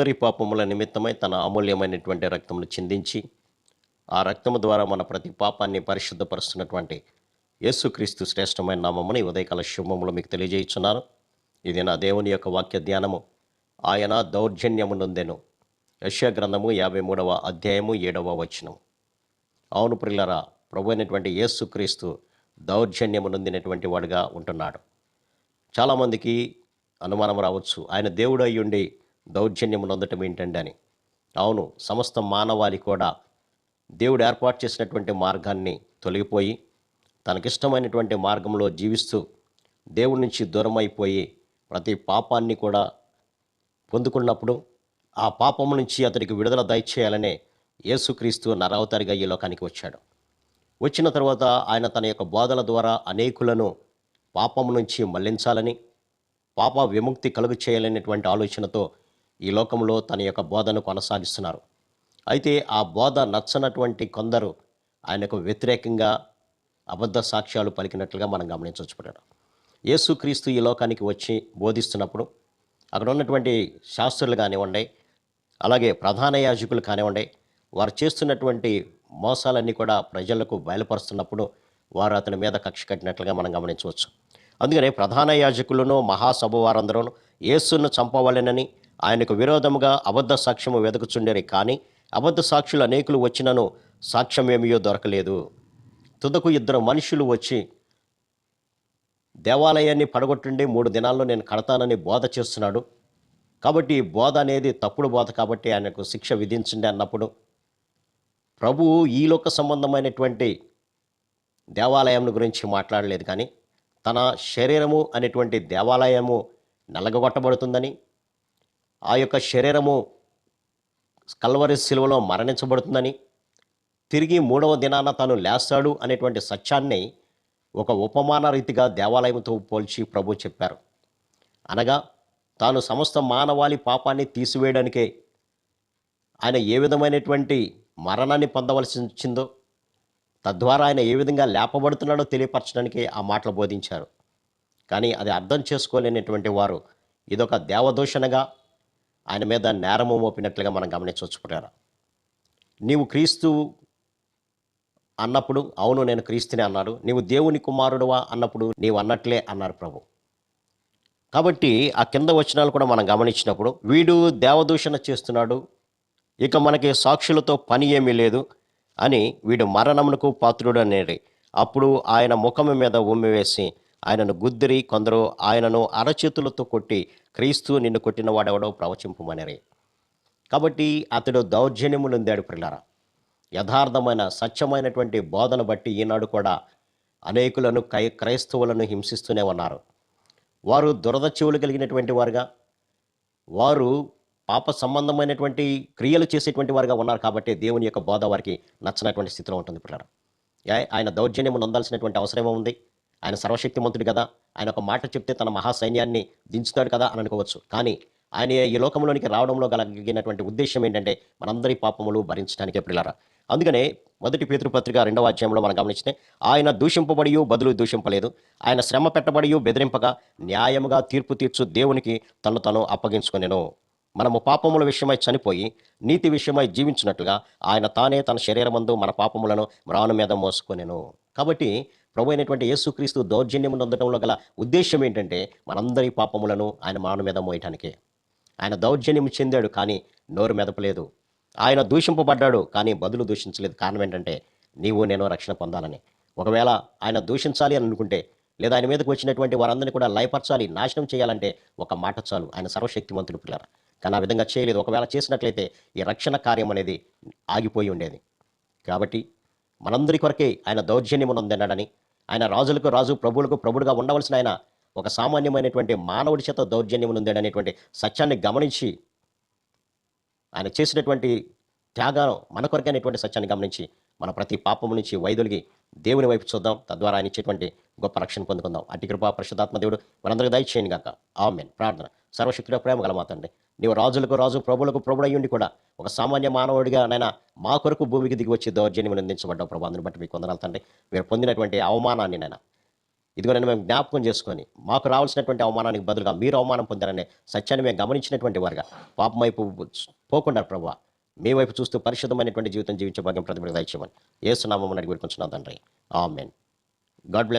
అందరి పాపముల నిమిత్తమై తన అమూల్యమైనటువంటి రక్తమును చిందించి ఆ రక్తము ద్వారా మన ప్రతి పాపాన్ని పరిశుద్ధపరుస్తున్నటువంటి యేసుక్రీస్తు శ్రేష్టమైన నామముని ఉదయకాల శుభములు మీకు తెలియజేయుచున్నాను. ఇది నా దేవుని యొక్క వాక్య ధ్యానము. ఆయన దౌర్జన్యము నొందెను. యశ్యా గ్రంథము యాభై మూడవ అధ్యాయము ఏడవ వచనం అవును ప్రిల్లరా ప్రభు అయినటువంటి యేసుక్రీస్తు దౌర్జన్యము నొందినటువంటి వాడుగా ఉంటున్నాడు. చాలామందికి అనుమానం రావచ్చు. ఆయన దేవుడు అయ్యుండి దౌర్జన్యమునందటం ఏంటండి అని. అవును సమస్త మానవాళి కూడా దేవుడు ఏర్పాటు చేసినటువంటి మార్గాన్ని తొలగిపోయి తనకిష్టమైనటువంటి మార్గంలో జీవిస్తూ దేవుడి నుంచి దూరం అయిపోయి ప్రతి పాపాన్ని కూడా పొందుకున్నప్పుడు ఆ పాపం నుంచి అతడికి విడుదల దయచేయాలనే యేసుక్రీస్తు నరావతారిగా ఈ లోకానికి వచ్చాడు. వచ్చిన తర్వాత ఆయన తన యొక్క బోధల ద్వారా అనేకులను పాపం నుంచి మళ్ళించాలని పాప విముక్తి కలుగు చేయాలనేటువంటి ఆలోచనతో ఈ లోకంలో తన యొక్క బోధను కొనసాగిస్తున్నారు. అయితే ఆ బోధ నచ్చనటువంటి కొందరు ఆయనకు వ్యతిరేకంగా అబద్ధ సాక్ష్యాలు పలికినట్లుగా మనం గమనించవచ్చు యేసుక్రీస్తు ఈ లోకానికి వచ్చి బోధిస్తున్నప్పుడు అక్కడ ఉన్నటువంటి శాస్త్రులు కానివ్వండి అలాగే ప్రధాన యాజకులు కానివ్వండి వారు చేస్తున్నటువంటి మోసాలన్నీ కూడా ప్రజలకు బయలుపరుస్తున్నప్పుడు వారు అతని మీద కక్ష కట్టినట్లుగా మనం గమనించవచ్చు. అందుకనే ప్రధాన యాజకులను మహాసభ వారందరూ యేసును చంపవలెనని ఆయనకు విరోధముగా అబద్ధ సాక్ష్యము వెతుకుచుండేరి కానీ అబద్ధ సాక్షులు అనేకులు వచ్చినను సాక్ష్యం ఏమియో దొరకలేదు. తుదకు ఇద్దరు మనుషులు వచ్చి దేవాలయాన్ని పడగొట్టుండి మూడు దినాల్లో నేను కడతానని బోధ చేస్తున్నాడు. కాబట్టి ఈ బోధ అనేది తప్పుడు బోధ కాబట్టి ఆయనకు శిక్ష విధించండి అన్నప్పుడు ప్రభువు ఈ లోక సంబంధమైనటువంటి దేవాలయం గురించి మాట్లాడలేదు కానీ తన శరీరము అనేటువంటి దేవాలయము నలగగొట్టబడుతుందని ఆ యొక్క శరీరము కల్వరి శిలువలో మరణించబడుతుందని తిరిగి మూడవ దినాన తాను లేస్తాడు అనేటువంటి సత్యాన్ని ఒక ఉపమాన రీతిగా దేవాలయంతో పోల్చి ప్రభు చెప్పారు. అనగా తాను సమస్త మానవాళి పాపాన్ని తీసివేయడానికే ఆయన ఏ విధమైనటువంటి మరణాన్ని పొందవలసి వచ్చిందో తద్వారా ఆయన ఏ విధంగా లేపబడుతున్నాడో తెలియపరచడానికి ఆ మాటలు బోధించారు. కానీ అది అర్థం చేసుకోలేనటువంటి వారు ఇదొక దేవదూషణగా ఆయన మీద నేరము మోపినట్లుగా మనం గమనించవచ్చు నీవు క్రీస్తు అన్నప్పుడు అవును నేను క్రీస్తుని అన్నాడు నీవు దేవుని కుమారుడువా అన్నప్పుడు నీవు అన్నట్లే అన్నారు ప్రభు. కాబట్టి ఆ కింద వచనాలు కూడా మనం గమనించినప్పుడు వీడు దేవదూషణ చేస్తున్నాడు ఇక మనకి సాక్షులతో పని ఏమీ లేదు అని వీడు మరణమునకు పాత్రుడు అనేది అప్పుడు ఆయన ముఖం మీద ఉమ్మివేసి ఆయనను గుద్దిరి కొందరు ఆయనను అరచేతులతో కొట్టి క్రీస్తు నిన్ను కొట్టిన వాడెవడో ప్రవచింపమనరే. కాబట్టి అతడు దౌర్జన్యము నొందాడు పిల్లరా యథార్థమైన సత్యమైనటువంటి బోధన బట్టి ఈనాడు కూడా అనేకులను క్రై క్రైస్తవులను హింసిస్తూనే ఉన్నారు. వారు దురద చెవులు కలిగినటువంటి వారుగా వారు పాప సంబంధమైనటువంటి క్రియలు చేసేటువంటి వారుగా ఉన్నారు కాబట్టి దేవుని యొక్క బోధ వారికి నచ్చినటువంటి స్థితిలో ఉంటుంది పిల్లలు ఆయన దౌర్జన్యం నొందాల్సినటువంటి అవసరమే ఉంది ఆయన సర్వశక్తిమంతుడు కదా. ఆయన ఒక మాట చెప్తే తన మహాసైన్యాన్ని దించుతాడు కదా అని అనుకోవచ్చు. కానీ ఆయన ఈ లోకంలోనికి రావడంలో కలిగినటువంటి ఉద్దేశం ఏంటంటే మనందరి పాపములు భరించడానికి పిల్లరా అందుకనే మొదటి పేతృపత్రిక రెండవ అధ్యాయంలో మనం గమనిస్తే ఆయన దూషింపబడి బదులు దూషింపలేదు. ఆయన శ్రమ పెట్టబడి బెదిరింపగా న్యాయముగా తీర్పు తీర్చు దేవునికి తను తను అప్పగించుకునేను. మనము పాపముల విషయమై చనిపోయి నీతి విషయమై జీవించినట్లుగా ఆయన తానే తన శరీరమందు మన పాపములను మ్రాను మీద మోసుకొనెను. కాబట్టి ప్రభు అయినటువంటి యేసుక్రీస్తు దౌర్జన్యం నొందడంలో గల ఉద్దేశం ఏంటంటే మనందరి పాపములను ఆయన మాన మీద మోయటానికే. ఆయన దౌర్జన్యం చెందాడు కానీ నోరు మెదపలేదు. ఆయన దూషింపబడ్డాడు కానీ బదులు దూషించలేదు. కారణం ఏంటంటే నీవు నేను రక్షణ పొందాలని. ఒకవేళ ఆయన దూషించాలి అని అనుకుంటే లేదా ఆయన మీదకు వచ్చినటువంటి వారందరినీ కూడా లయపరచాలి నాశనం చేయాలంటే ఒక మాట చాలు. ఆయన సర్వశక్తిమంతుడు పిల్లర. కానీ ఆ విధంగా చేయలేదు. ఒకవేళ చేసినట్లయితే ఈ రక్షణ కార్యం అనేది ఆగిపోయి ఉండేది. కాబట్టి మనందరి కొరకే ఆయన దౌర్జన్యం ఉందన్నాడని ఆయన రాజులకు రాజు ప్రభువులకు ప్రభుడుగా ఉండవలసిన ఆయన ఒక సామాన్యమైనటువంటి మానవుడి చేత దౌర్జన్యం ఉందనేటువంటి సత్యాన్ని గమనించి ఆయన చేసినటువంటి త్యాగం మన కొరకైనటువంటి సత్యాన్ని గమనించి మన ప్రతి పాపం నుంచి వైదొలిగి దేవుని వైపు చూద్దాం. తద్వారా ఆయన ఇచ్చేటువంటి గొప్ప రక్షణ పొందుకుందాం. అటు కృపా పరిశుద్ధాత్మ దేవుడు మనందరికీ దయచేయండి గాక. ఆమెన్. ప్రార్థన. సర్వశక్తిలో ప్రేమ గలమాతండి నీవు రాజులకు రాజు ప్రభులకు ప్రభుడయ్యుండి కూడా ఒక సామాన్య మానవుడిగా నాయన మా కొరకు భూమికి దిగి వచ్చి దౌర్జన్యం అందించబడ్డావు ప్రభు. అందుని బట్టి మీకు కొందరు తండ్రి మీరు పొందినటువంటి అవమానాన్ని నాయన నేను మేము జ్ఞాపకం చేసుకొని మాకు రావాల్సినటువంటి అవమానానికి బదులుగా మీరు అవమానం పొందారనే సత్యాన్ని మేము గమనించినటువంటి వారుగా పాపం వైపు పోకుండా ప్రభు మీ వైపు చూస్తూ పరిశుద్ధమైనటువంటి జీవితం జీవించే భాగ్యం ప్రతిభ దయచేయమని ఏసునామని అడిగి పెట్టుకుంటున్నాం తండ్రి. ఆమెన్. God bless